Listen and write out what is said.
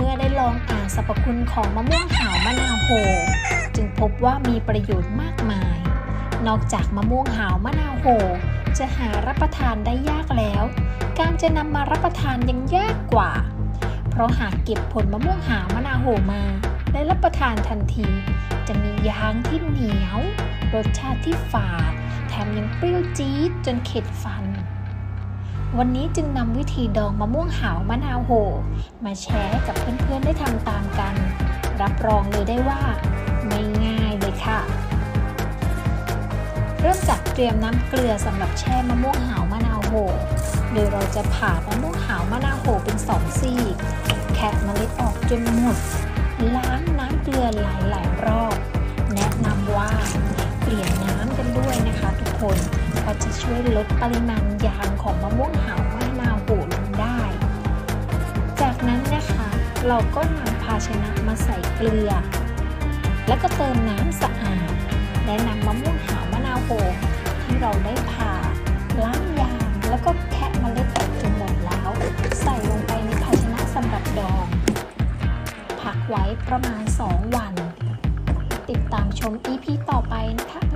เมื่อได้ลองอ่านสรรพคุณของมะม่วงหาวมะนาวโหจึงพบว่ามีประโยชน์มากมาย นอกจากมะม่วงหาวมะนาวโหจะหารับประทานได้ยากแล้ว การจะนำมารับประทานยังยากกว่า เพราะหากเก็บผลมะม่วงหาวมะนาวโหมาและรับประทานทันที จะมียางที่เหนียว รสชาติที่ฝาด แถมยังเปรี้ยวจี๊ดจนเข็ดฟัน วันนี้จึงนำวิธีดองมะม่วงหาวมะนาวโห มาแชร์ให้กับเพื่อนๆได้ทำตามกัน รับรองเลยได้ว่า ไม่ง่ายเลยค่ะ เริ่มจากเตรียมน้ำเกลือสำหรับแช่มะม่วงหาวมะนาวโห โดยเราจะผ่ามะม่วงหาวมะนาวโหเป็นสองซีกแคะเมล็ดออกจนหมด ล้างน้ำเกลือหลายๆรอบ แนะนำว่าเปลี่ยนน้ำกันด้วยนะคะทุกคน ช่วยลดปริมาณยางของมะม่วงหาวมะนาวโหลงได้ จากนั้นนะคะ เราก็นำภาชนะมาใส่เกลือ แล้วก็เติมน้ำสะอาด และนำมะม่วงหาวมะนาวโหที่เราได้ผ่าล้างยางแล้วก็แคะเมล็ดออกจนหมดแล้ว ใส่ลงไปในภาชนะสำหรับดอง พักไว้ประมาณ 2 วัน ติดตามชม EP ต่อไปนะคะ